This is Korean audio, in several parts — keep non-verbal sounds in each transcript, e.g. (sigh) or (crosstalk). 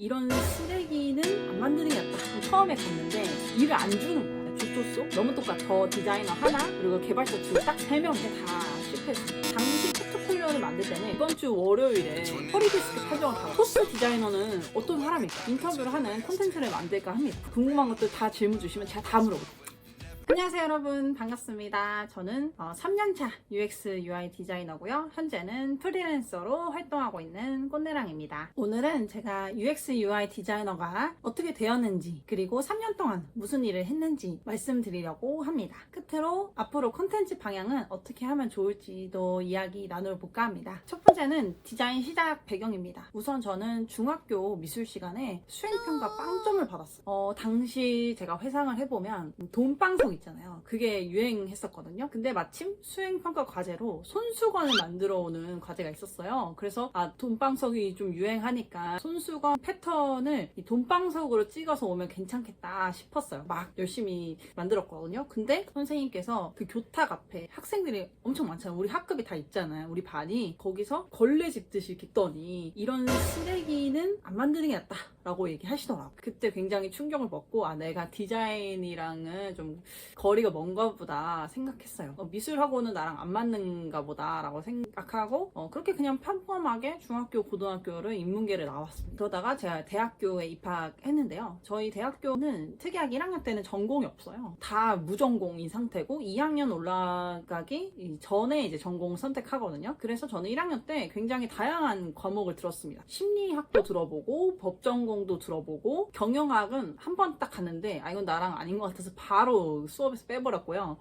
이런 쓰레기는 안 만드는 게 낫다. 처음에 갔는데 일을 안 주는 거야. 주초소 너무 똑같아. 저 디자이너 하나 그리고 개발자 둘딱세 명인데 다 실패했어. 당시 포트폴리오를 만들 때는 이번 주 월요일에 허리디스크 사정을 다 토스 디자이너는 어떤 사람일까? 인터뷰를 하는 콘텐츠를 만들까 합니다. 궁금한 것들 다 질문 주시면 제가 다 물어볼게요. 안녕하세요 여러분 반갑습니다. 저는 어, 3년차 UX UI 디자이너고요. 현재는 프리랜서로 활동하고 있는 꽃내랑입니다. 오늘은 제가 UX UI 디자이너가 어떻게 되었는지 그리고 3년 동안 무슨 일을 했는지 말씀드리려고 합니다. 끝으로 앞으로 콘텐츠 방향은 어떻게 하면 좋을지도 이야기 나눠볼까 합니다. 첫 번째는 디자인 시작 배경입니다. 우선 저는 중학교 미술 시간에 수행평가 빵점을 받았어요. 어, 당시 제가 회상을 해보면 돈방석 있잖아요. 그게 유행했었거든요. 근데 마침 수행평가 과제로 손수건을 만들어 오는 과제가 있었어요. 그래서 아 돈방석이 좀 유행하니까 손수건 패턴을 이 돈방석으로 찍어서 오면 괜찮겠다 싶었어요. 막 열심히 만들었거든요. 근데 선생님께서 그 교탁 앞에 학생들이 엄청 많잖아요. 우리 학급이 다 있잖아요. 우리 반이 거기서 걸레 집듯이 떠니 이런 쓰레기는 안 만드는 게 낫다. 라고 얘기하시더라고요. 그때 굉장히 충격을 먹고 아 내가 디자인이랑은 좀 거리가 먼가 보다 생각했어요. 어, 미술하고는 나랑 안 맞는가 보다 라고 생각하고 어, 그렇게 그냥 평범하게 중학교, 고등학교를 인문계를 나왔습니다. 그러다가 제가 대학교에 입학했는데요. 저희 대학교는 특이하게 1학년 때는 전공이 없어요. 다 무전공인 상태고 2학년 올라가기 전에 이제 전공 선택하거든요. 그래서 저는 1학년 때 굉장히 다양한 과목을 들었습니다. 심리학도 들어보고 법전공 도 들어보고 경영학은 한 번 딱 갔는데 아 이건 나랑 아닌 것 같아서 바로 수업에서 빼버렸고요.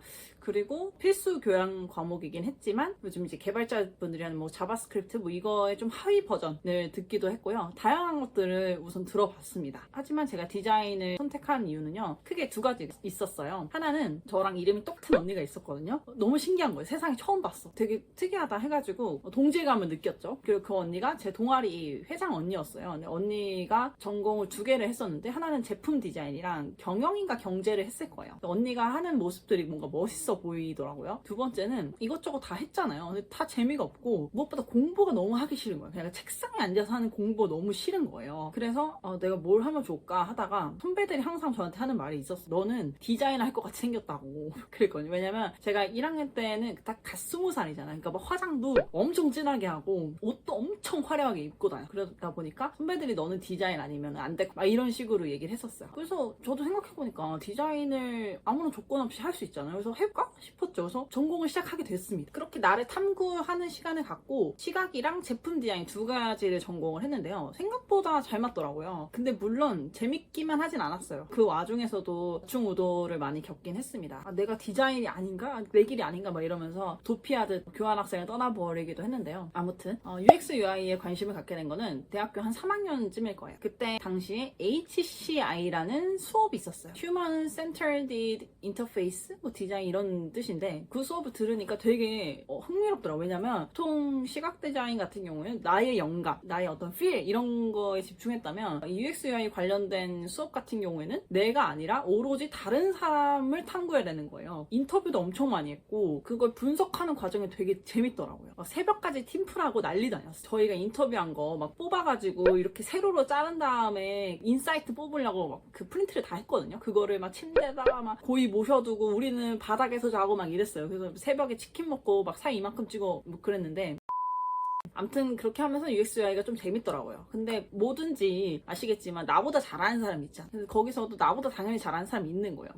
그리고 필수 교양 과목이긴 했지만 요즘 이제 개발자분들이 하는 뭐 자바스크립트 뭐 이거의 좀 하위 버전을 듣기도 했고요. 다양한 것들을 우선 들어봤습니다. 하지만 제가 디자인을 선택한 이유는요. 크게 두 가지 있었어요. 하나는 저랑 이름이 똑같은 언니가 있었거든요. 너무 신기한 거예요. 세상에 처음 봤어. 되게 특이하다 해가지고 동질감을 느꼈죠. 그리고 그 언니가 제 동아리 회장 언니였어요. 언니가 전공을 두 개를 했었는데 하나는 제품 디자인이랑 경영인가 경제를 했을 거예요. 언니가 하는 모습들이 뭔가 멋있어 보이더라고요. 두 번째는 이것저것 다 했잖아요. 근데 다 재미가 없고 무엇보다 공부가 너무 하기 싫은 거예요. 그냥 책상에 앉아서 하는 공부가 너무 싫은 거예요. 그래서 어, 내가 뭘 하면 좋을까 하다가 선배들이 항상 저한테 하는 말이 있었어. 너는 디자이너 할 것 같이 생겼다고 (laughs) 그랬거든요. 왜냐면 제가 1학년 때는 딱갓 스무 살이잖아요. 그러니까 막 화장도 엄청 진하게 하고 옷도 엄청 화려하게 입고 다녀. 그러다 보니까 선배들이 너는 디자인 아니면 안 돼. 막 이런 식으로 얘기를 했었어요. 그래서 저도 생각해보니까 디자인을 아무런 조건 없이 할 수 있잖아요. 그래서 해 볼까 싶었죠. 그래서 전공을 시작하게 됐습니다. 그렇게 나를 탐구하는 시간을 갖고 시각이랑 제품 디자인 두 가지를 전공을 했는데요. 생각보다 잘 맞더라고요. 근데 물론 재밌기만 하진 않았어요. 그 와중에서도 중우도를 많이 겪긴 했습니다. 아, 내가 디자인이 아닌가? 내 길이 아닌가? 막 이러면서 도피하듯 교환학생을 떠나버리기도 했는데요. 아무튼 어, UX UI에 관심을 갖게 된 거는 대학교 한 3학년쯤일 거예요. 그때 당시에 HCI라는 수업이 있었어요. Human Centered Interface 뭐 디자인 이런 뜻인데 그 수업을 들으니까 되게 어, 흥미롭더라고요. 왜냐면 보통 시각 디자인 같은 경우에는 나의 영감, 나의 어떤 feel 이런 거에 집중했다면 UX UI 관련된 수업 같은 경우에는 내가 아니라 오로지 다른 사람을 탐구해야 되는 거예요. 인터뷰도 엄청 많이 했고 그걸 분석하는 과정이 되게 재밌더라고요. 막 새벽까지 팀플하고 난리 다녔어요. 저희가 인터뷰한 거 막 뽑아가지고 이렇게 세로로 자른 다음에 인사이트 뽑으려고 막 그 프린트를 다 했거든요. 그거를 막 침대다가 막 고이 모셔두고 우리는 바닥에 서 자고 막 이랬어요. 그래서 새벽에 치킨 먹고 막 살 이만큼 찍어 뭐 그랬는데 암튼 그렇게 하면서 UX UI가 좀 재밌더라고요. 근데 뭐든지 아시겠지만 나보다 잘하는 사람 있잖아. 그래서 거기서도 나보다 당연히 잘하는 사람이 있는 거예요.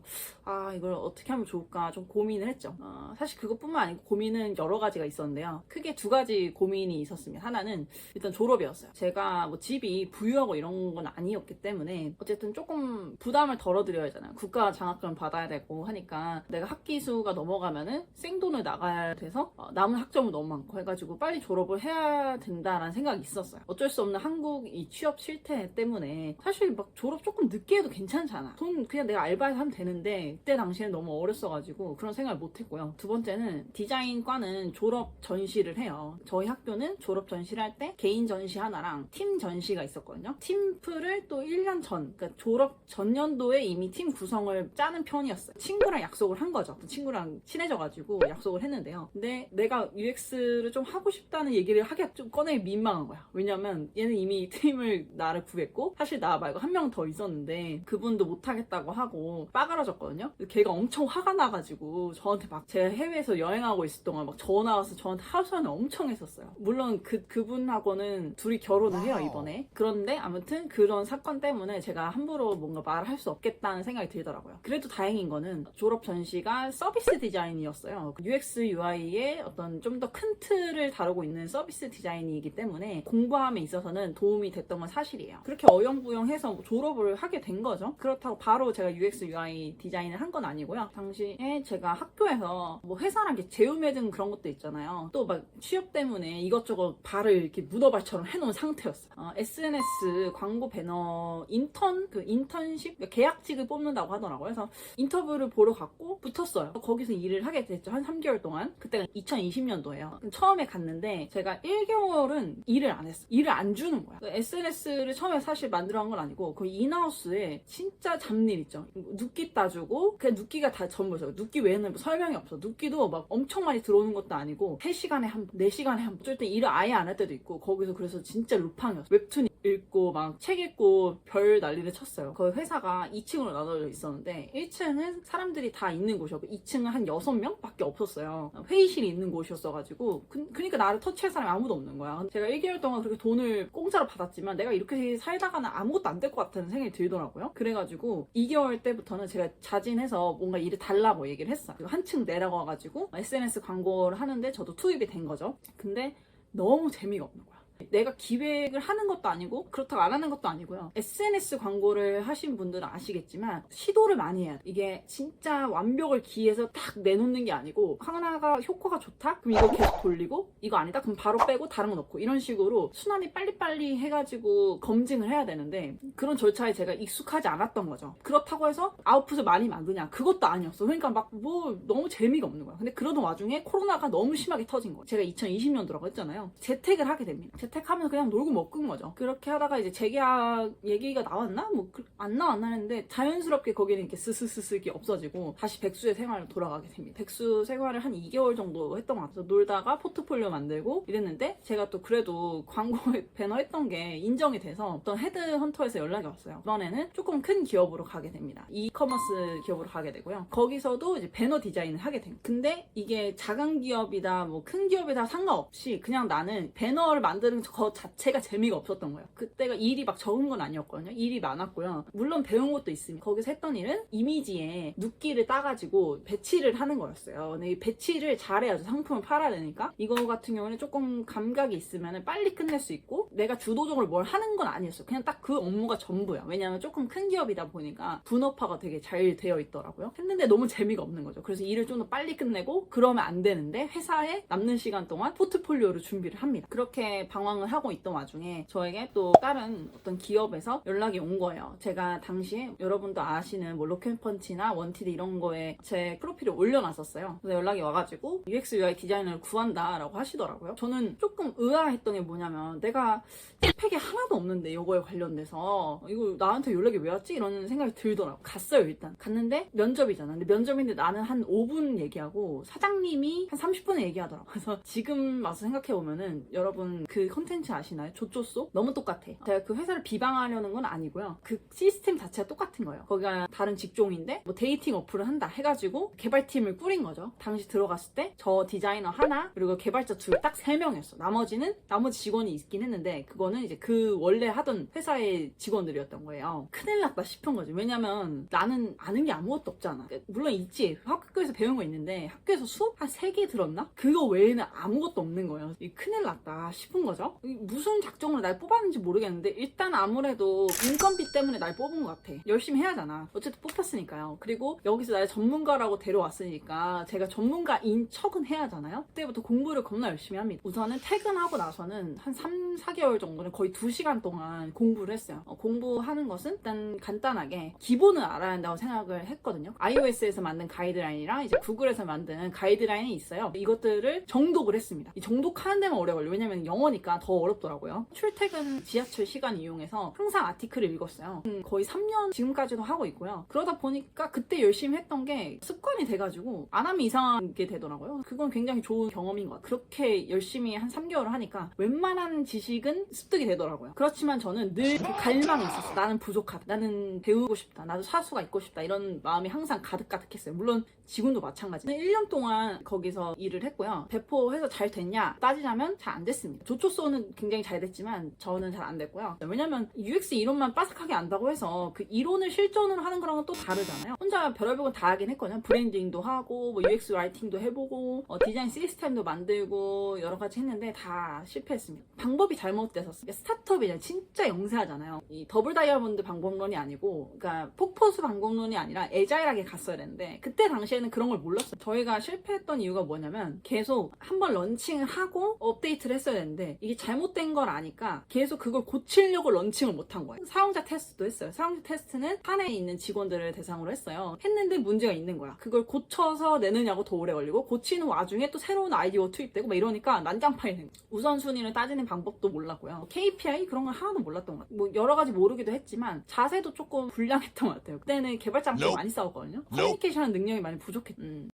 아 이걸 어떻게 하면 좋을까 좀 고민을 했죠. 어, 사실 그것뿐만 아니고 고민은 여러 가지가 있었는데요. 크게 두 가지 고민이 있었습니다. 하나는 일단 졸업이었어요. 제가 뭐 집이 부유하고 이런 건 아니었기 때문에 어쨌든 조금 부담을 덜어드려야 하잖아요. 국가 장학금 받아야 되고 하니까 내가 학기 수가 넘어가면은 생돈을 나가야 돼서 어, 남은 학점은 너무 많고 해가지고 빨리 졸업을 해야 된다라는 생각이 있었어요. 어쩔 수 없는 한국 이 취업 실태 때문에 사실 막 졸업 조금 늦게 해도 괜찮잖아. 돈 그냥 내가 알바해서 하면 되는데 그때 당시에는 너무 어렸어가지고 그런 생각을 못했고요. 두 번째는 디자인과는 졸업 전시를 해요. 저희 학교는 졸업 전시를 할 때 개인 전시 하나랑 팀 전시가 있었거든요. 팀플을 또 1년 전, 그러니까 졸업 전년도에 이미 팀 구성을 짜는 편이었어요. 친구랑 약속을 한 거죠. 친구랑 친해져가지고 약속을 했는데요. 근데 내가 UX를 좀 하고 싶다는 얘기를 하기 하기가 좀 꺼내기 민망한 거야. 왜냐면 얘는 이미 팀을 나를 구했고 사실 나 말고 한 명 더 있었는데 그분도 못하겠다고 하고 빠그라졌거든요. 걔가 엄청 화가 나가지고 저한테 막 제가 해외에서 여행하고 있을 동안 막 전화 와서 저한테 하소연을 엄청 했었어요. 물론 그 그분하고는 둘이 결혼을 해요 이번에. 그런데 아무튼 그런 사건 때문에 제가 함부로 뭔가 말할 수 없겠다는 생각이 들더라고요. 그래도 다행인 거는 졸업 전시가 서비스 디자인이었어요. UX UI의 어떤 좀 더 큰 틀을 다루고 있는 서비스 디자인이기 때문에 공부함에 있어서는 도움이 됐던 건 사실이에요. 그렇게 어영부영해서 뭐 졸업을 하게 된 거죠. 그렇다고 바로 제가 UX UI 디자인을 한 건 아니고요. 당시에 제가 학교에서 뭐 회사랑 이렇게 재우매든 그런 것도 있잖아요. 또 막 취업 때문에 이것저것 발을 이렇게 무더발처럼 해놓은 상태였어요. 어, SNS 광고 배너 인턴 그 인턴십 그러니까 계약직을 뽑는다고 하더라고요. 그래서 인터뷰를 보러 갔고 붙었어요. 거기서 일을 하게 됐죠. 한 3개월 동안. 그때가 2020년도예요. 처음에 갔는데 제가 1개월은 일을 안 했어. 일을 안 주는 거야. SNS를 처음에 사실 만들어 한 건 아니고 그 인하우스에 진짜 잡일 있죠. 눕기 따주고 그냥 눕기가 다 전부였어요. 눕기 외에는 뭐 설명이 없어. 눕기도 막 엄청 많이 들어오는 것도 아니고 3시간에 한 번, 4시간에 한 번. 어쩔 때 일을 아예 안 할 때도 있고 거기서 그래서 진짜 루팡이었어. 웹툰 읽고 막 책 읽고 별 난리를 쳤어요. 그 회사가 2층으로 나눠져 있었는데 1층은 사람들이 다 있는 곳이었고 2층은 한 6명 밖에 없었어요. 회의실이 있는 곳이었어가지고 그, 그러니까 나를 터치할 사람이 아무도 없는 거야. 제가 1개월 동안 그렇게 돈을 공짜로 받았지만 내가 이렇게 살다가는 아무것도 안 될 것 같다는 생각이 들더라고요. 그래가지고 2개월 때부터는 제가 자진해서 뭔가 일을 달라고 얘기를 했어요. 한층 내려가가지고 SNS 광고를 하는데 저도 투입이 된 거죠. 근데 너무 재미가 없는 거야. 내가 기획을 하는 것도 아니고 그렇다고 안 하는 것도 아니고요. SNS 광고를 하신 분들은 아시겠지만 시도를 많이 해야 돼. 이게 진짜 완벽을 기해서 딱 내놓는 게 아니고 하나가 효과가 좋다? 그럼 이거 계속 돌리고 이거 아니다? 그럼 바로 빼고 다른 거 넣고 이런 식으로 순환이 빨리빨리 해가지고 검증을 해야 되는데 그런 절차에 제가 익숙하지 않았던 거죠. 그렇다고 해서 아웃풋을 많이 만드냐? 그것도 아니었어. 그러니까 막 뭐 너무 재미가 없는 거야. 근데 그러던 와중에 코로나가 너무 심하게 터진 거예요. 제가 2020년도라고 했잖아요. 재택을 하게 됩니다. 재택하면서 그냥 놀고 먹은 거죠. 그렇게 하다가 이제 재계약 얘기가 나왔나? 뭐 안 나왔나 했는데 자연스럽게 거기는 이렇게 스스스스기 없어지고 다시 백수의 생활로 돌아가게 됩니다. 백수 생활을 한 2개월 정도 했던 것 같아요. 놀다가 포트폴리오 만들고 이랬는데 제가 또 그래도 광고에 (laughs) 배너 했던 게 인정이 돼서 어떤 헤드헌터에서 연락이 왔어요. 이번에는 조금 큰 기업으로 가게 됩니다. 이커머스 기업으로 가게 되고요. 거기서도 이제 배너 디자인을 하게 됩니다. 근데 이게 작은 기업이다 뭐 큰 기업이다 상관없이 그냥 나는 배너를 만드는 것 자체가 재미가 없었던 거예요. 그때가 일이 막 적은 건 아니었거든요. 일이 많았고요. 물론 배운 것도 있습니다. 거기서 했던 일은 이미지에 눕기를 따가지고 배치를 하는 거였어요. 근데 이 배치를 잘해야죠. 상품을 팔아야 되니까. 이거 같은 경우는 조금 감각이 있으면 빨리 끝낼 수 있고 내가 주도적으로 뭘 하는 건 아니었어요. 그냥 딱 그 업무가 전부야. 왜냐하면 조금 큰 기업이다 보니까 분업화가 되게 잘 되어 있더라고요. 했는데 너무 재미가 없는 거죠. 그래서 일을 좀 더 빨리 끝내고 그러면 안 되는데 회사에 남는 시간 동안 포트폴리오를 준비를 합니다. 그렇게 방황 을 하고 있던 와중에 저에게 또 다른 어떤 기업에서 연락이 온 거예요. 제가 당시에 여러분도 아시는 뭐 로켓펀치나 원티드 이런 거에 제 프로필을 올려놨었어요. 그래서 연락이 와가지고 UX UI 디자이너를 구한다라고 하시더라고요. 저는 조금 의아했던 게 뭐냐면 내가 스펙이 하나도 없는데 이거에 관련돼서 이거 나한테 연락이 왜 왔지? 이런 생각이 들더라고요. 갔어요 일단. 갔는데 면접이잖아. 근데 면접인데 나는 한 5분 얘기하고 사장님이 한 30분을 얘기하더라고요. 그래서 지금 와서 생각해 보면은 여러분 그 컨텐츠 아시나요? 조조소? 너무 똑같아. 제가 그 회사를 비방하려는 건 아니고요. 그 시스템 자체가 똑같은 거예요. 거기가 다른 직종인데 뭐 데이팅 어플을 한다 해가지고 개발팀을 꾸린 거죠. 당시 들어갔을 때 저 디자이너 하나 그리고 개발자 둘 딱 세 명이었어. 나머지는 나머지 직원이 있긴 했는데 그거는 이제 그 원래 하던 회사의 직원들이었던 거예요. 큰일 났다 싶은 거지. 왜냐면 나는 아는 게 아무것도 없잖아. 물론 있지. 학교에서 배운 거 있는데 학교에서 수업 한 세 개 들었나? 그거 외에는 아무것도 없는 거예요. 이 큰일 났다 싶은 거죠. 이 무슨 작정으로 날 뽑았는지 모르겠는데 일단 아무래도 인건비 때문에 날 뽑은 것 같아. 열심히 해야잖아. 어쨌든 뽑혔으니까요. 그리고 여기서 날 전문가라고 데려왔으니까 제가 전문가인 척은 해야잖아요. 그때부터 공부를 겁나 열심히 합니다. 우선은 퇴근하고 나서는 한 3, 4개월 정도는 거의 2시간 동안 공부를 했어요. 어, 공부하는 것은 일단 간단하게 기본은 알아야 한다고 생각을 했거든요. iOS에서 만든 가이드라인이랑 이제 구글에서 만든 가이드라인이 있어요. 이것들을 정독을 했습니다. 이 정독하는 데만 오래 걸려. 왜냐면 영어니까 보니까 더 어렵더라고요. 출퇴근 지하철 시간 이용해서 항상 아티클을 읽었어요. 음, 거의 3년 지금까지도 하고 있고요. 그러다 보니까 그때 열심히 했던 게 습관이 돼가지고 안 하면 이상하게 되더라고요. 그건 굉장히 좋은 경험인 것 같아요. 그렇게 열심히 한 3개월을 하니까 웬만한 지식은 습득이 되더라고요. 그렇지만 저는 늘그 갈망이 있었어요. 나는 부족하다. 나는 배우고 싶다. 나도 사수가 있고 싶다. 이런 마음이 항상 가득가득했어요. 물론 지금도 마찬가지예요. 1년 동안 거기서 일을 했고요. 배포해서 잘 됐냐 따지자면 잘 안 됐습니다. 조초 소는 굉장히 잘 됐지만 저는 잘 안 됐고요. 왜냐면 UX 이론만 빠삭하게 안다고 해서 그 이론을 실전으로 하는 거랑은 또 다르잖아요. 혼자 별의별 건 다 하긴 했거든요. 브랜딩도 하고 뭐 UX 라이팅도 해보고 어, 디자인 시스템도 만들고 여러 가지 했는데 다 실패했습니다. 방법이 잘못돼서 스타트업이 진짜 영세하잖아요. 이 더블 다이아몬드 방법론이 아니고 그러니까 폭포수 방법론이 아니라 에자일하게 갔어야 되는데 그때 당시에는 그런 걸 몰랐어요. 저희가 실패했던 이유가 뭐냐면 계속 한번 런칭을 하고 업데이트를 했어야 되는데 이게 잘못된 걸 아니까 계속 그걸 고치려고 런칭을 못한 거예요. 사용자 테스트도 했어요. 사용자 테스트는 한 해에 있는 직원들을 대상으로 했어요. 했는데 문제가 있는 거야. 그걸 고쳐서 내느냐고 더 오래 걸리고 고치는 와중에 또 새로운 아이디어 투입되고 막 이러니까 난장판이 된 거예요. 우선순위를 따지는 방법도 몰랐고요. KPI 그런 걸 하나도 몰랐던 것 같아요. 뭐 여러 가지 모르기도 했지만 자세도 조금 불량했던 것 같아요. 그때는 개발자랑 좀 많이 싸웠거든요. 커뮤니케이션 하는 능력이 많이 부족했. 음.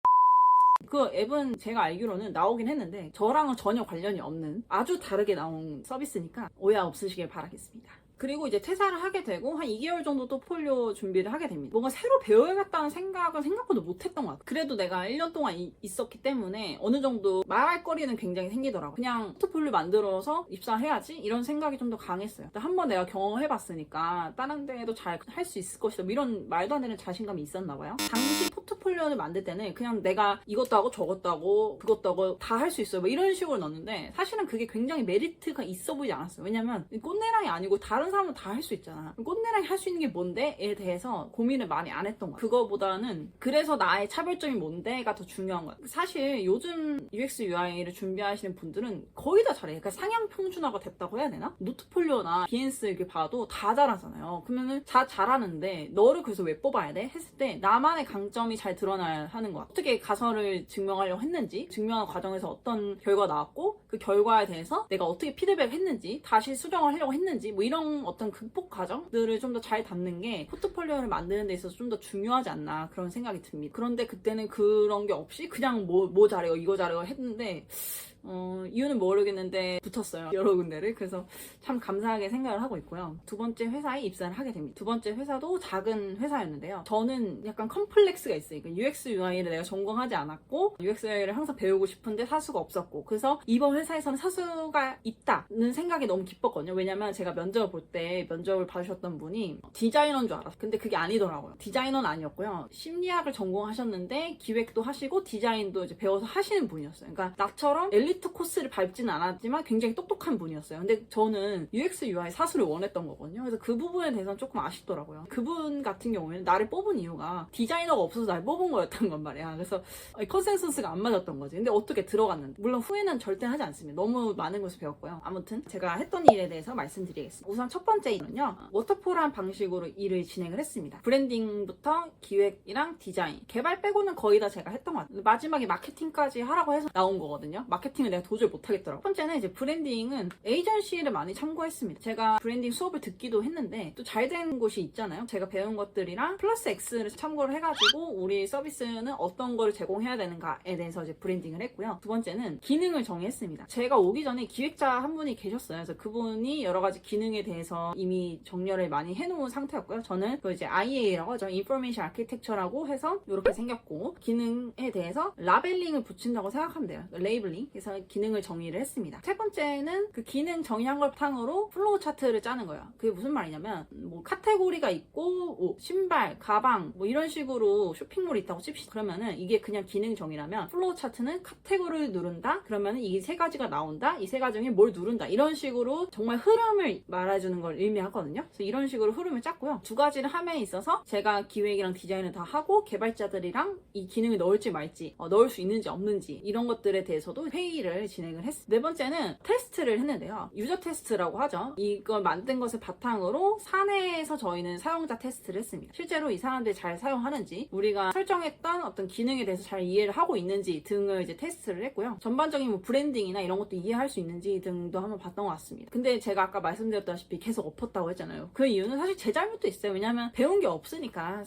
그 앱은 제가 알기로는 나오긴 했는데 저랑은 전혀 관련이 없는 아주 다르게 나온 서비스니까 오해 없으시길 바라겠습니다. 그리고 이제 퇴사를 하게 되고 한 2개월 정도 또 폴리오 준비를 하게 됩니다. 뭔가 새로 배워야겠다는 생각은 생각보다 못했던 것 같아요. 그래도 내가 1년 동안 이- 있었기 때문에 어느 정도 말할 거리는 굉장히 생기더라고요. 그냥 포트폴리오 만들어서 입사해야지 이런 생각이 좀 더 강했어요. 한번 내가 경험해봤으니까 다른 데도 잘 할 수 있을 것이다. 뭐 이런 말도 안 되는 자신감이 있었나 봐요. 당시 포트폴리오를 만들 때는 그냥 내가 이것도 하고 저것도 하고 그것도 하고 다 할 수 있어요. 뭐 이런 식으로 넣었는데 사실은 그게 굉장히 메리트가 있어 보이지 않았어요. 왜냐면 꽃내랑이 아니고 다른 사람은 다 할 수 있잖아. 꽃내랑이 할 수 있는 게 뭔데?에 대해서 고민을 많이 안 했던 거야. 그거보다는 그래서 나의 차별점이 뭔데가 더 중요한 거야. 사실 요즘 UX UI를 준비하시는 분들은 거의 다 잘해. 그러니까 상향 평준화가 됐다고 해야 되나? 노트폴리오나 비엔스 이렇게 봐도 다 잘하잖아요. 그러면은 다 잘하는데 너를 그래서 왜 뽑아야 돼? 했을 때 나만의 강점이 잘 드러나야 하는 거야. 어떻게 가설을 증명하려고 했는지, 증명한 과정에서 어떤 결과 가 나왔고 그 결과에 대해서 내가 어떻게 피드백 했는지, 다시 수정을 하려고 했는지 뭐 이런 어떤 극복 과정들을 좀 더 잘 담는 게 포트폴리오를 만드는 데 있어서 좀 더 중요하지 않나 그런 생각이 듭니다. 그런데 그때는 그런 게 없이 그냥 뭐, 뭐 잘해요, 이거 잘해요 했는데 어, 이유는 모르겠는데 붙었어요. 여러 군데를. 그래서 참 감사하게 생각을 하고 있고요. 두 번째 회사에 입사를 하게 됩니다. 두 번째 회사도 작은 회사였는데요. 저는 약간 컴플렉스가 있어요. 그러니까 UX UI를 내가 전공하지 않았고 UX UI를 항상 배우고 싶은데 사수가 없었고 그래서 이번 회사에서는 사수가 있다는 생각이 너무 기뻤거든요. 왜냐면 제가 면접을 볼 때 면접을 봐주셨던 분이 디자이너인 줄 알았어요. 근데 그게 아니더라고요. 디자이너는 아니었고요. 심리학을 전공하셨는데 기획도 하시고 디자인도 이제 배워서 하시는 분이었어요. 그러니까 나처럼 엘리 트 코스를 밟지는 않았지만 굉장히 똑똑한 분이었어요. 근데 저는 UX UI 사수를 원했던 거거든요. 그래서 그 부분에 대해서는 조금 아쉽더라고요. 그분 같은 경우에는 나를 뽑은 이유가 디자이너가 없어서 날 뽑은 거였던 건 말이야. 그래서 컨센서스가 안 맞았던 거지. 근데 어떻게 들어갔는데 물론 후회는 절대 하지 않습니다. 너무 많은 것을 배웠고요. 아무튼 제가 했던 일에 대해서 말씀드리겠습니다. 우선 첫 번째 일은요. 워터폴한 방식으로 일을 진행을 했습니다. 브랜딩부터 기획이랑 디자인, 개발 빼고는 거의 다 제가 했던 것 같아요. 마지막에 마케팅까지 하라고 해서 나온 거거든요. 마케팅 을 내가 도저히 못하겠더라고요. 첫 번째는 이제 브랜딩은 에이전시를 많이 참고했습니다. 제가 브랜딩 수업을 듣기도 했는데 또 잘 된 곳이 있잖아요. 제가 배운 것들이랑 플러스 X를 참고를 해가지고 우리 서비스는 어떤 걸 제공해야 되는가에 대해서 이제 브랜딩을 했고요. 두 번째는 기능을 정의했습니다. 제가 오기 전에 기획자 한 분이 계셨어요. 그래서 그분이 여러 가지 기능에 대해서 이미 정렬을 많이 해놓은 상태였고요. 저는 그 이제 IA라고 하죠. 인포메이션 아키텍처라고 해서 이렇게 생겼고 기능에 대해서 라벨링을 붙인다고 생각하면 돼요. 레이블링. 그래서 기능을 정의를 했습니다. 세 번째는 그 기능 정의한 걸 바탕으로 플로우 차트를 짜는 거예요. 그게 무슨 말이냐면 뭐 카테고리가 있고 뭐 신발, 가방 뭐 이런 식으로 쇼핑몰이 있다고 칩시다. 그러면은 이게 그냥 기능 정의라면 플로우 차트는 카테고리를 누른다. 그러면은 이 세 가지가 나온다. 이 세 가지 중에 뭘 누른다. 이런 식으로 정말 흐름을 말해주는 걸 의미하거든요. 그래서 이런 식으로 흐름을 짰고요. 두 가지를 함에 있어서 제가 기획이랑 디자인을 다 하고 개발자들이랑 이 기능을 넣을지 말지 어, 넣을 수 있는지 없는지 이런 것들에 대해서도 회의 회의를 진행을 했어요. 네 번째는 테스트를 했는데요. 유저 테스트라고 하죠. 이걸 만든 것을 바탕으로 사내에서 저희는 사용자 테스트를 했습니다. 실제로 이 사람들이 잘 사용하는지, 우리가 설정했던 어떤 기능에 대해서 잘 이해를 하고 있는지 등을 이제 테스트를 했고요. 전반적인 뭐 브랜딩이나 이런 것도 이해할 수 있는지 등도 한번 봤던 것 같습니다. 근데 제가 아까 말씀드렸다시피 계속 엎었다고 했잖아요. 그 이유는 사실 제 잘못도 있어요. 왜냐하면 배운 게 없으니까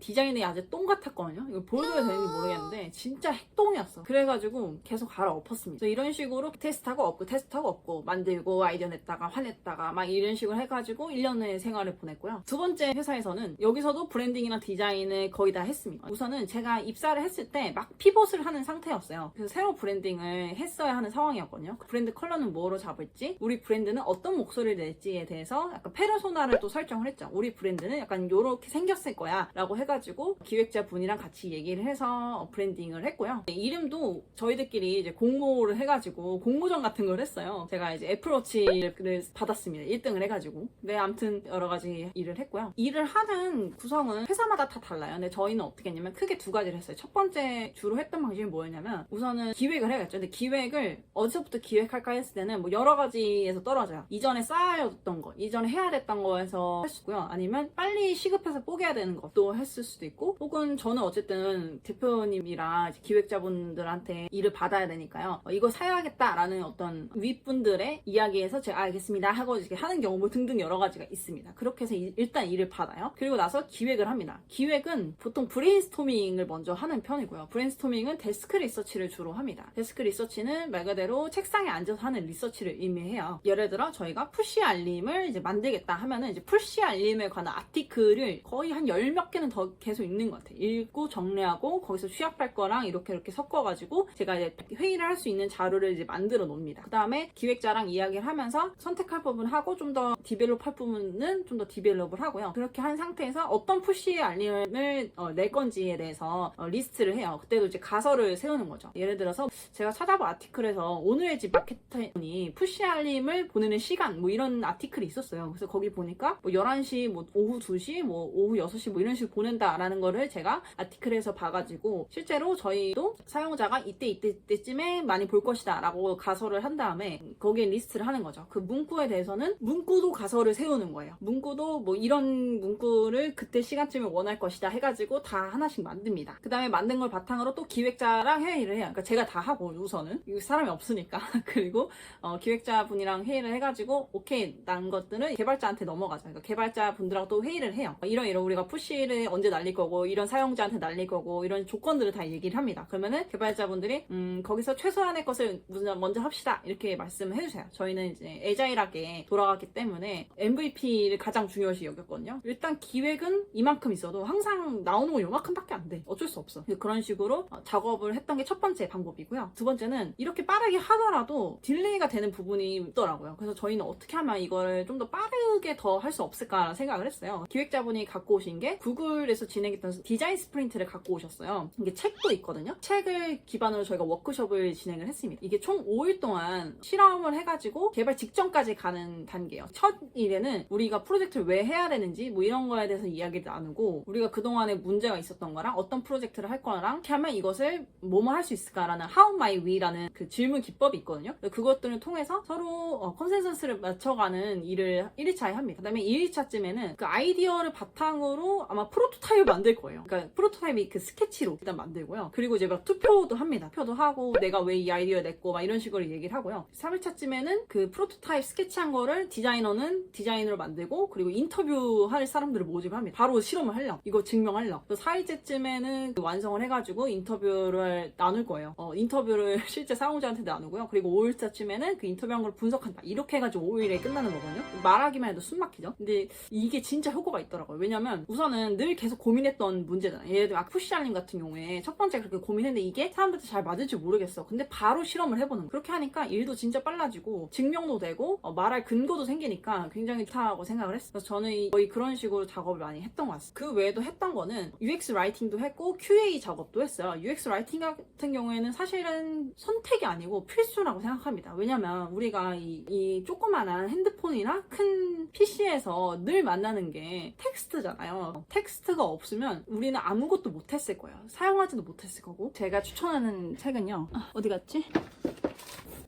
디자인이 아주 똥 같았거든요. 이거 보여드려야 되는지 모르겠는데 진짜 핵똥이었어. 그래가지고 계속 갈아 엎었습니다. 그래서 이런 식으로 테스트하고 엎고 테스트하고 엎고 만들고 아이디어 냈다가 화냈다가 막 이런 식으로 해가지고 1년의 생활을 보냈고요. 두 번째 회사에서는 여기서도 브랜딩이나 디자인을 거의 다 했습니다. 우선은 제가 입사를 했을 때 막 피봇을 하는 상태였어요. 그래서 새로 브랜딩을 했어야 하는 상황이었거든요. 그 브랜드 컬러는 뭐로 잡을지, 우리 브랜드는 어떤 목소리를 낼지에 대해서 약간 페르소나를 또 설정을 했죠. 우리 브랜드는 약간 요렇게 생겼을 거야 라고 해가지고 기획자 분이랑 같이 얘기를 해서 브랜딩을 했고요. 이름도 저희들끼리 이제 공모를 해가지고 공모전 같은 걸 했어요. 제가 이제 애플워치를 받았습니다. 1등을 해가지고. 네, 아무튼 여러 가지 일을 했고요. 일을 하는 구성은 회사마다 다 달라요. 근데 저희는 어떻게 했냐면 크게 두 가지를 했어요. 첫 번째 주로 했던 방식이 뭐였냐면 우선은 기획을 해야겠죠. 근데 기획을 어디서부터 기획할까 했을 때는 뭐 여러 가지에서 떨어져요. 이전에 쌓여뒀던 거, 이전에 해야 됐던 거에서 했고요. 아니면 빨리 시급해서 뽀개야 되는 것도 했을 수도 있고 혹은 저는 어쨌든 대표님이랑 기획자분들한테 일을 받아야 되니까요. 어, 이거 사야겠다라는 어떤 윗분들의 이야기에서 제가 알겠습니다 하고 이렇게 하는 경우 뭐 등등 여러 가지가 있습니다. 그렇게 해서 이- 일단 일을 받아요. 그리고 나서 기획을 합니다. 기획은 보통 브레인스토밍을 먼저 하는 편이고요. 브레인스토밍은 데스크 리서치를 주로 합니다. 데스크 리서치는 말 그대로 책상에 앉아서 하는 리서치를 의미해요. 예를 들어 저희가 푸시 알림을 이제 만들겠다 하면은 이제 푸시 알림에 관한 아티클을 거의 한 열 몇 개는 더 계속 읽는 것 같아요. 읽고 정리하고 거기서 취합할 거랑 이렇게 이렇게 섞어가지고 제가 이제 회의를 할 수 있는 자료를 이제 만들어 놓습니다. 그 다음에 기획자랑 이야기를 하면서 선택할 부분 하고 좀 더 디벨롭 할 부분은 좀 더 디벨롭을 하고요. 그렇게 한 상태에서 어떤 푸시 알림을 어, 낼 건지에 대해서 어, 리스트를 해요. 그때도 이제 가설을 세우는 거죠. 예를 들어서 제가 찾아본 아티클에서 오늘의 집 마케터니 푸시 알림을 보내는 시간 뭐 이런 아티클이 있었어요. 그래서 거기 보니까 뭐 11시, 뭐 오후 2시, 뭐 오후 6시 뭐 이런 식으로 보낸다라는 거를 제가 아티클에서 봐가지고 실제로 저희도 사용자가 이때 이때 때쯤에 많이 볼 것이다 라고 가설을 한 다음에 거기에 리스트를 하는 거죠. 그 문구에 대해서는 문구도 가설을 세우는 거예요. 문구도 뭐 이런 문구를 그때 시간쯤에 원할 것이다 해가지고 다 하나씩 만듭니다. 그 다음에 만든 걸 바탕으로 또 기획자랑 회의를 해요. 그러니까 제가 다 하고 우선은 이 사람이 없으니까 (laughs) 그리고 어, 기획자분이랑 회의를 해가지고 오케이 난 것들은 개발자한테 넘어가죠. 그러니까 개발자 분들하고 또 회의를 해요. 이런 이런 우리가 푸시를 언제 날릴 거고 이런 사용자한테 날릴 거고 이런 조건들을 다 얘기를 합니다. 그러면은 개발자분들이 음, 거기서 최소한의 것을 먼저 합시다 이렇게 말씀을 해주세요. 저희는 이제 에자일하게 돌아갔기 때문에 MVP를 가장 중요시 여겼거든요. 일단 기획은 이만큼 있어도 항상 나오는 건 요만큼밖에 안 돼. 어쩔 수 없어. 그런 식으로 어, 작업을 했던 게 첫 번째 방법이고요. 두 번째는 이렇게 빠르게 하더라도 딜레이가 되는 부분이 있더라고요. 그래서 저희는 어떻게 하면 이거를 좀 더 빠르게 더 할 수 없을까 생각을 했어요. 기획자분이 갖고 오신 게 구글 에서 진행했던 디자인 스프린트를 갖고 오셨어요. 이게 책도 있거든요. 책을 기반으로 저희가 워크숍을 진행을 했습니다. 이게 총 5일 동안 실험을 해가지고 개발 직전까지 가는 단계예요. 첫 일에는 우리가 프로젝트를 왜 해야 되는지 뭐 이런 거에 대해서 이야기를 나누고 우리가 그동안에 문제가 있었던 거랑 어떤 프로젝트를 할 거랑 이렇게 하면 이것을 뭐뭐 할 수 있을까라는 How My We라는 그 질문 기법이 있거든요. 그것들을 통해서 서로 어, 컨센서스를 맞춰가는 일을 1일차에 합니다. 그 다음에 2일차쯤에는 그 아이디어를 바탕으로 아마 프로 토타입을 만들 거예요. 그러니까 프로토타입이 그 스케치로 일단 만들고요. 그리고 이제 막 투표도 합니다. 투표도 하고 내가 왜 이 아이디어 냈고 막 이런 식으로 얘기를 하고요. 3일차쯤에는 그 프로토타입 스케치한 거를 디자이너는 디자인으로 만들고 그리고 인터뷰할 사람들을 모집을 합니다. 바로 실험을 하려고. 이거 증명하려고. 또 4일째쯤에는 그 완성을 해가지고 인터뷰를 나눌 거예요. 어, 인터뷰를 (laughs) 실제 사용자한테 나누고요. 그리고 5일차쯤에는 그 인터뷰한 걸 분석한다. 이렇게 해가지고 5일에 끝나는 거거든요. 말하기만 해도 숨 막히죠. 근데 이게 진짜 효과가 있더라고요. 왜냐면 우선은 늘 계속 고민했던 문제잖아요. 예를 들어 아쿠시알님 같은 경우에 첫 번째 그렇게 고민했는데 이게 사람들한테 잘 맞을지 모르겠어. 근데 바로 실험을 해보는 거예요. 그렇게 하니까 일도 진짜 빨라지고 증명도 되고 어, 말할 근거도 생기니까 굉장히 좋다고 생각을 했어요. 그래서 저는 이- 거의 그런 식으로 작업을 많이 했던 것 같습니다. 그 외에도 했던 거는 UX 라이팅도 했고 QA 작업도 했어요. UX 라이팅 같은 경우에는 사실은 선택이 아니고 필수라고 생각합니다. 왜냐면 우리가 이, 이 조그만한 핸드폰이나 큰 PC에서 늘 만나는 게 텍스트잖아요. 텍스트 테스트가 없으면 우리는 아무것도 못했을 거예요. 사용하지도 못했을 거고. 제가 추천하는 책은요. 아, 어디 갔지?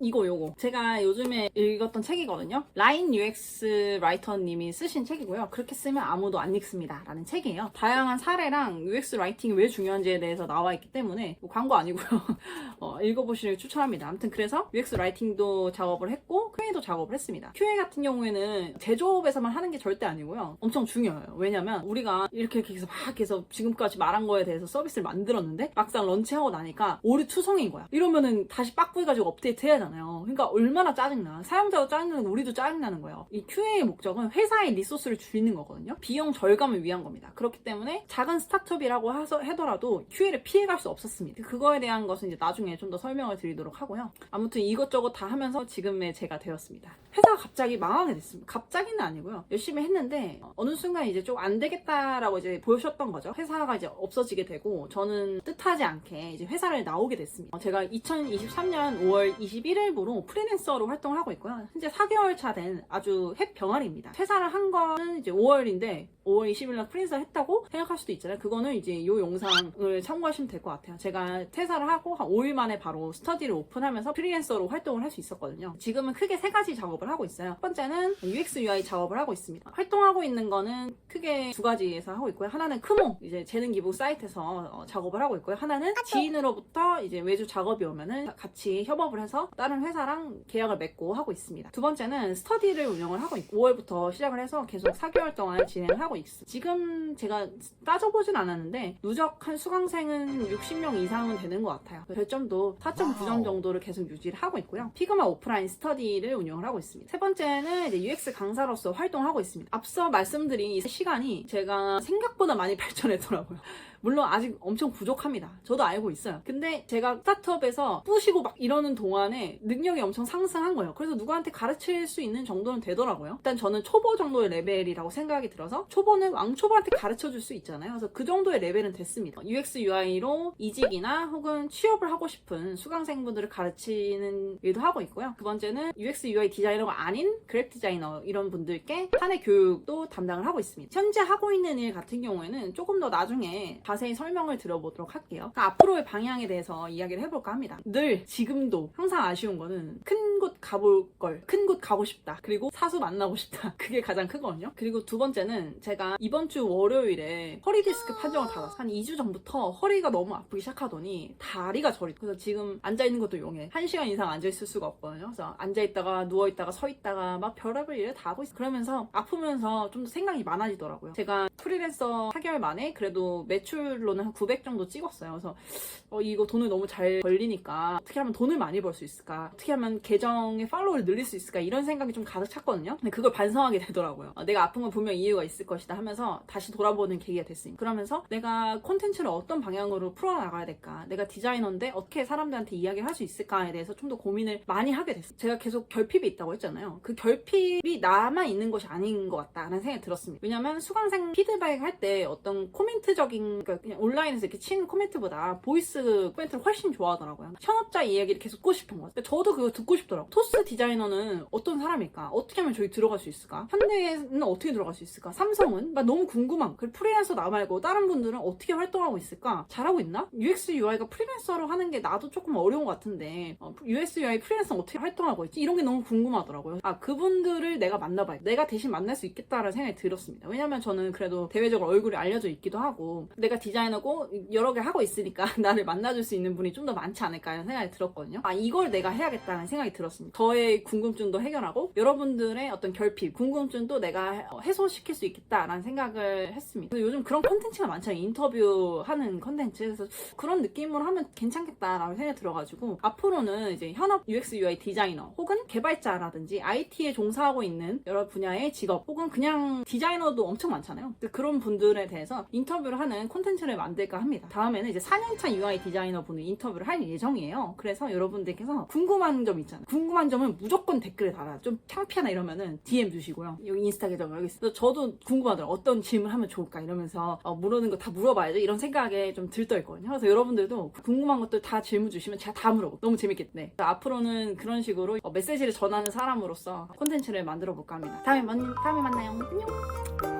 이거 요거. 제가 요즘에 읽었던 책이거든요. 라인 UX 라이터님이 쓰신 책이고요. 그렇게 쓰면 아무도 안 읽습니다. 라는 책이에요. 다양한 사례랑 UX 라이팅이 왜 중요한지에 대해서 나와 있기 때문에 뭐 광고 아니고요. (laughs) 어, 읽어보시길 추천합니다. 아무튼 그래서 UX 라이팅도 작업을 했고 QA도 작업을 했습니다. QA 같은 경우에는 제조업에서만 하는 게 절대 아니고요. 엄청 중요해요. 왜냐면 우리가 이렇게 해서 막 해서 지금까지 말한 거에 대해서 서비스를 만들었는데 막상 런치하고 나니까 오류 투성인 거야. 이러면은 다시 빡구해가지고 업데이트 해야 하잖아 요. 그러니까 얼마나 짜증나. 사용자도 짜증나고 우리도 짜증나는 거예요. 이 QA의 목적은 회사의 리소스를 줄이는 거거든요. 비용 절감을 위한 겁니다. 그렇기 때문에 작은 스타트업이라고 하더라도 QA를 피해갈 수 없었습니다. 그거에 대한 것은 이제 나중에 좀 더 설명을 드리도록 하고요. 아무튼 이것저것 다 하면서 지금의 제가 되었습니다. 회사가 갑자기 망하게 됐습니다. 갑자기는 아니고요. 열심히 했는데 어느 순간 이제 좀 안 되겠다라고 이제 보여셨던 거죠. 회사가 이제 없어지게 되고 저는 뜻하지 않게 이제 회사를 나오게 됐습니다. 어, 제가 2023년 5월 21일 부로 프리랜서로 활동을 하고 있고요. 현재 4개월 차 된 아주 햇 병아리입니다. 퇴사를 한 거는 이제 5월인데 5월 20일 날 프리랜서 했다고 생각할 수도 있잖아요. 그거는 이제 이 영상을 참고하시면 될 것 같아요. 제가 퇴사를 하고 한 5일 만에 바로 스터디를 오픈하면서 프리랜서로 활동을 할 수 있었거든요. 지금은 크게 세 가지 작업을 하고 있어요. 첫 번째는 UX UI 작업을 하고 있습니다. 활동하고 있는 거는 크게 두 가지에서 하고 있고요. 하나는 크모 이제 재능 기부 사이트에서 어, 작업을 하고 있고요. 하나는 지인으로부터 이제 외주 작업이 오면은 같이 협업을 해서 다른 회사랑 계약을 맺고 하고 있습니다. 두 번째는 스터디를 운영을 하고 있고 5월부터 시작을 해서 계속 4개월 동안 진행을 하고 있습니다 지금 제가 따져보진 않았는데 누적한 수강생은 60명 이상은 되는 것 같아요. 별점도 4.9점 정도를 계속 유지를 하고 있고요. 피그마 오프라인 스터디를 운영을 하고 있습니다. 세 번째는 이제 UX 강사로서 활동하고 있습니다. 앞서 말씀드린 이 시간이 제가 생각보다 많이 (laughs) 발전했더라고요 물론 아직 엄청 부족합니다. 저도 알고 있어요. 근데 제가 스타트업에서 뿌시고 막 이러는 동안에 능력이 엄청 상승한 거예요. 그래서 누구한테 가르칠 수 있는 정도는 되더라고요. 일단 저는 초보 정도의 레벨이라고 생각이 들어서 초보는 왕초보한테 가르쳐 줄 수 있잖아요. 그래서 그 정도의 레벨은 됐습니다. UX UI로 이직이나 혹은 취업을 하고 싶은 수강생분들을 가르치는 일도 하고 있고요. 두 번째는 UX UI 디자이너가 아닌 그래픽 디자이너 이런 분들께 사내 교육도 담당을 하고 있습니다. 현재 하고 있는 일 같은 경우에는 조금 더 나중에 자세히 설명을 들어보도록 할게요. 그러니까 앞으로의 방향에 대해서 이야기를 해볼까 합니다. 늘 지금도 항상 아쉬운 거는 큰 곳 가볼 걸, 큰 곳 가고 싶다. 그리고 사수 만나고 싶다. (laughs) 그게 가장 크거든요. 그리고 두 번째는 제가 이번 주 월요일에 허리 디스크 판정을 받았어요. 한 2주 전부터 허리가 너무 아프기 시작하더니 다리가 저리. 그래서 지금 앉아있는 것도 용해. 1시간 이상 앉아있을 수가 없거든요. 그래서 앉아있다가 누워있다가 서있다가 막 별의별 일을 다 하고 있어요. 그러면서 아프면서 좀 더 생각이 많아지더라고요. 제가 프리랜서 4개월 만에 그래도 매출 로는 한 900 정도 찍었어요. 그래서 어, 이거 돈을 너무 잘 벌리니까 어떻게 하면 돈을 많이 벌 수 있을까? 어떻게 하면 계정의 팔로우를 늘릴 수 있을까? 이런 생각이 좀 가득 찼거든요. 근데 그걸 반성하게 (laughs) 되더라고요. 어, 내가 아픈 건 분명 이유가 있을 것이다 하면서 다시 돌아보는 계기가 됐으니 그러면서 내가 콘텐츠를 어떤 방향으로 풀어나가야 될까? 내가 디자이너인데 어떻게 사람들한테 이야기를 할 수 있을까에 대해서 좀 더 고민을 많이 하게 됐어요. 제가 계속 결핍이 있다고 했잖아요. 그 결핍이 나만 있는 것이 아닌 것 같다는 생각이 들었습니다. 왜냐면 수강생 피드백 할 때 어떤 코멘트적인 그러니까 그냥 온라인에서 이렇게 치는 코멘트보다 보이스 코멘트를 훨씬 좋아하더라고요. 현업자 이야기를 계속 듣고 싶은 거예요. 저도 그거 듣고 싶더라고요. 토스 디자이너는 어떤 사람일까? 어떻게 하면 저기 들어갈 수 있을까? 현대는 어떻게 들어갈 수 있을까? 삼성은 나 너무 궁금한. 그리고 프리랜서 나 말고 다른 분들은 어떻게 활동하고 있을까? 잘하고 있나? UX UI가 프리랜서로 하는 게 나도 조금 어려운 것 같은데 어, UX UI 프리랜서 어떻게 활동하고 있지? 이런 게 너무 궁금하더라고요. 아 그분들을 내가 만나봐야 내가 대신 만날 수 있겠다라는 생각이 들었습니다. 왜냐면 저는 그래도 대외적으로 얼굴이 알려져 있기도 하고 내가 디자이너고 여러 개 하고 있으니까 (laughs) 나를 만나줄 수 있는 분이 좀 더 많지 않을까 하는 생각이 들었거든요. 아 이걸 내가 해야겠다는 생각이 들었습니다. 저의 궁금증도 해결하고 여러분들의 어떤 결핍, 궁금증도 내가 해소시킬 수 있겠다라는 생각을 했습니다. 요즘 그런 컨텐츠가 많잖아요. 인터뷰하는 컨텐츠. 그래서 그런 느낌으로 하면 괜찮겠다라는 생각이 들어가지고 앞으로는 이제 현업 UX UI 디자이너 혹은 개발자라든지 IT에 종사하고 있는 여러 분야의 직업 혹은 그냥 디자이너도 엄청 많잖아요. 그런 분들에 대해서 인터뷰를 하는 콘텐츠 를 만들까 합니다. 다음에는 이제 4년차 UI 디자이너 분을 인터뷰를 할 예정이에요. 그래서 여러분들께서 궁금한 점 있잖아요. 궁금한 점은 무조건 댓글에 달아. 좀 창피하나 이러면은 DM 주시고요. 여기 인스타 계정 여기 있어요. 저도 궁금하더라고요. 어떤 질문 하면 좋을까 이러면서 어, 물어는 거 다 물어봐야죠. 이런 생각에 좀 들떠 있거든요. 그래서 여러분들도 궁금한 것들 다 질문 주시면 제가 다 물어보고 너무 재밌겠네. 앞으로는 그런 식으로 어, 메시지를 전하는 사람으로서 콘텐츠를 만들어 볼까 합니다. 다음에, 만, 다음에 만나요. 안녕.